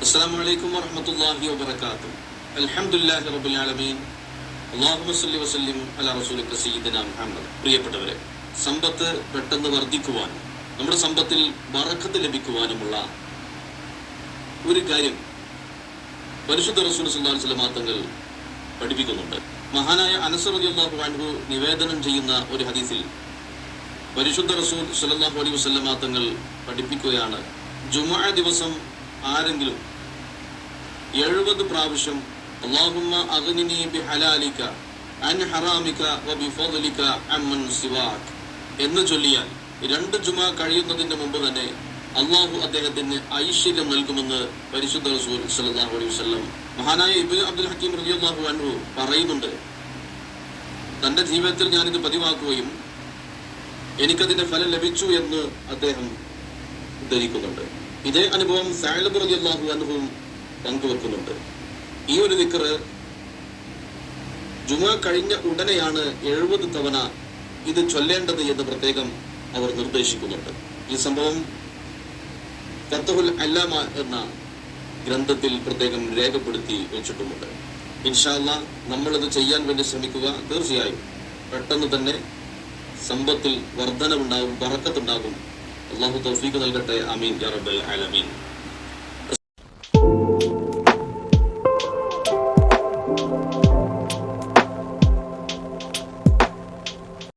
السلام عليكم ورحمة الله وبركاته الحمد لله رب العالمين اللهم صل وسلم على رسولك سيدنا മുഹമ്മദ് പ്രിയപ്പെട്ടവരെ സമ്പത്ത് പെട്ടെന്ന് വർദ്ധിക്കുവാനും നമ്മുടെ സമ്പത്തിൽ ബറക്കത്ത് ലഭിക്കുവാനുമുള്ള ഒരു കാര്യം പരിശുദ്ധ റസൂൽ സല്ലല്ലാഹു അലൈഹി വസല്ലം തങ്ങൾ പഠിപ്പിക്കുന്നുണ്ട് മഹാനായ അനസ് റളിയല്ലാഹു അൻഹു നിവേദനം ചെയ്യുന്ന ഒരു ഹദീസിൽ പരിശുദ്ധ റസൂൽ സല്ലല്ലാഹു അലൈഹി വസല്ലം തങ്ങൾ പഠിപ്പിക്കുകയാണ് ജുമുഅ ദിവസം ആരെങ്കിലും എഴുപത് പ്രാവശ്യം അള്ളാഹുമ്മ അഗ്നിനി ബിഹലാലിക അൻ ഹറാമിക വബിഫദ്ലിക അമ്മൻ സിവാക്. എന്ന് ചൊല്ലിയാൽ രണ്ട് ജുമ കഴിയുന്നതിന് മുമ്പ് തന്നെ അള്ളാഹു അദ്ദേഹത്തിന് ഐശ്വര്യം നൽകുമെന്ന് പരിശുദ്ധ റസൂൽ സല്ലല്ലാഹു അലൈഹി വസല്ലം മഹാനായ ഇബ്നു അബ്ദുൽ ഹക്കീം റളിയല്ലാഹു അൻഹു പറയുന്നുണ്ട്. തന്റെ ജീവിതത്തിൽ ഞാനിത് പതിവാക്കുകയും എനിക്കതിന്റെ ഫലം ലഭിച്ചു എന്ന് അദ്ദേഹം ഉദ്ധരിക്കുന്നുണ്ട്. ഇതേ അനുഭവം സാലബ് റളിയല്ലാഹു അൻഹുവും പങ്കുവെക്കുന്നുണ്ട്. ഈ ഒരു ദിക്കറ് ജുമ കഴിഞ്ഞ ഉടനെയാണ് എഴുപത് തവണ ഇത് ചൊല്ലേണ്ടത് എന്ന് പ്രത്യേകം അവർ നിർദ്ദേശിക്കുന്നുണ്ട്. ഈ സംഭവം ഫത്തഹുൽ അല്ലാമ എന്ന ഗ്രന്ഥത്തിൽ പ്രത്യേകം രേഖപ്പെടുത്തി വെച്ചിട്ടുമുണ്ട്. ഇൻഷാല്ല നമ്മളിത് ചെയ്യാൻ വേണ്ടി ശ്രമിക്കുക. തീർച്ചയായും പെട്ടെന്ന് തന്നെ സമ്പത്തിൽ വർധനമുണ്ടാകും പറക്കത്തുണ്ടാകും അള്ളാഹു തൗഫീഖ് നൽകട്ടെ. അമീൻ യാ അലമീൻ